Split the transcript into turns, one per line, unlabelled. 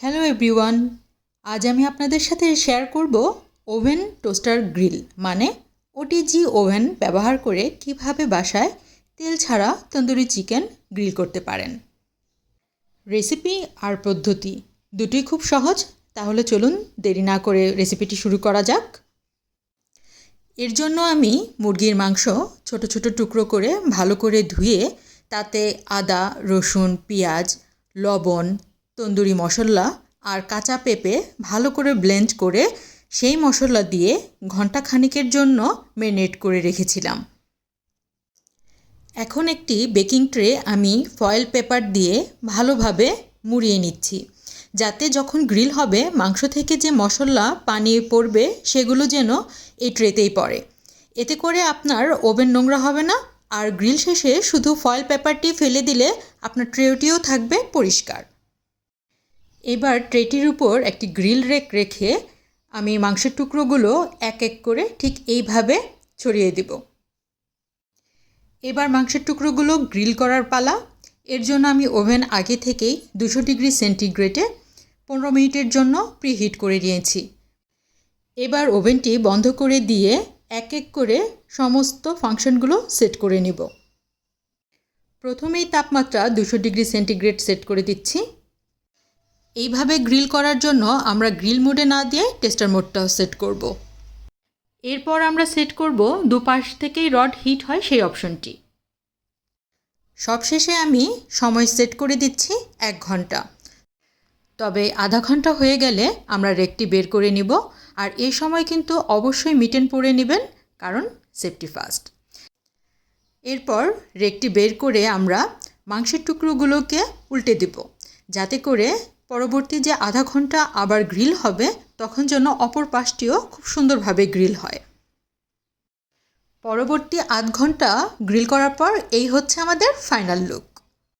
Hello everyone আজ আমি আপনাদের সাথে শেয়ার করব ওভেন টোস্টার গ্রিল মানে ওটিজি ওভেন ব্যবহার করে কীভাবে বাসায় তেল ছাড়া তন্দুরি চিকেন গ্রিল করতে পারেন। রেসিপি আর পদ্ধতি দুটোই খুব সহজ, তাহলে চলুন দেরি না করে রেসিপিটি শুরু করা যাক। এর জন্য আমি মুরগির মাংস ছোট ছোট টুকরো করে ভালো করে ধুয়ে তাতে আদা, রসুন, পেঁয়াজ, লবণ তন্দুরি মশলা আর কাঁচা পেঁপে ভালো করে ব্লেন্ড করে সেই মশলা দিয়ে ঘণ্টা খানিকের জন্য ম্যারিনেট করে রেখেছিলাম। এখন একটি বেকিং ট্রে আমি ফয়েল পেপার দিয়ে ভালোভাবে মুড়িয়ে নিচ্ছি। যাতে যখন গ্রিল হবে, মাংস থেকে যে মশলা পানি পড়বে, সেগুলো যেন এই ট্রেতেই পড়ে। এতে করে আপনার ওভেন নোংরা হবে না, আর গ্রিল শেষে শুধু ফয়েল পেপারটি ফেলে দিলে আপনার ট্রেটিও থাকবে পরিষ্কার। এবার ট্রেটির উপর একটি গ্রিল রেক রেখে আমি মাংসের টুকরোগুলো এক এক করে ঠিক এইভাবে ছড়িয়ে দেব। এবার মাংসের টুকরোগুলো গ্রিল করার পালা। এর জন্য আমি ওভেন আগে থেকেই দুশো ডিগ্রি সেন্টিগ্রেডে পনেরো মিনিটের জন্য প্রিহিট করে নিয়েছি। এবার ওভেনটি বন্ধ করে দিয়ে এক এক করে সমস্ত ফাংশনগুলো সেট করে নিব। প্রথমেই তাপমাত্রা দুশো ডিগ্রি সেন্টিগ্রেড সেট করে দিচ্ছি। এইভাবে গ্রিল করার জন্য আমরা গ্রিল মোডে না দিয়ে টেস্টার মোডটাও সেট করব। এরপর আমরা সেট করব দুপাশ থেকেই রড হিট হয় সেই অপশনটি। সবশেষে আমি সময় সেট করে দিচ্ছি এক ঘণ্টা। তবে আধা ঘণ্টা হয়ে গেলে আমরা রেকটি বের করে নিব আর এই সময় কিন্তু অবশ্যই মিটেন পরে নেবেন, কারণ সেফটি ফার্স্ট। এরপর রেকটি বের করে আমরা মাংসের টুকরোগুলোকে উল্টে দেব, যাতে করে পরবর্তী যে আধা ঘণ্টা আবার গ্রিল হবে, তখন যেন অপর পাশটিও খুব সুন্দরভাবে গ্রিল হয়। পরবর্তী আধ ঘণ্টা গ্রিল করার পর, এই হচ্ছে আমাদের ফাইনাল লুক।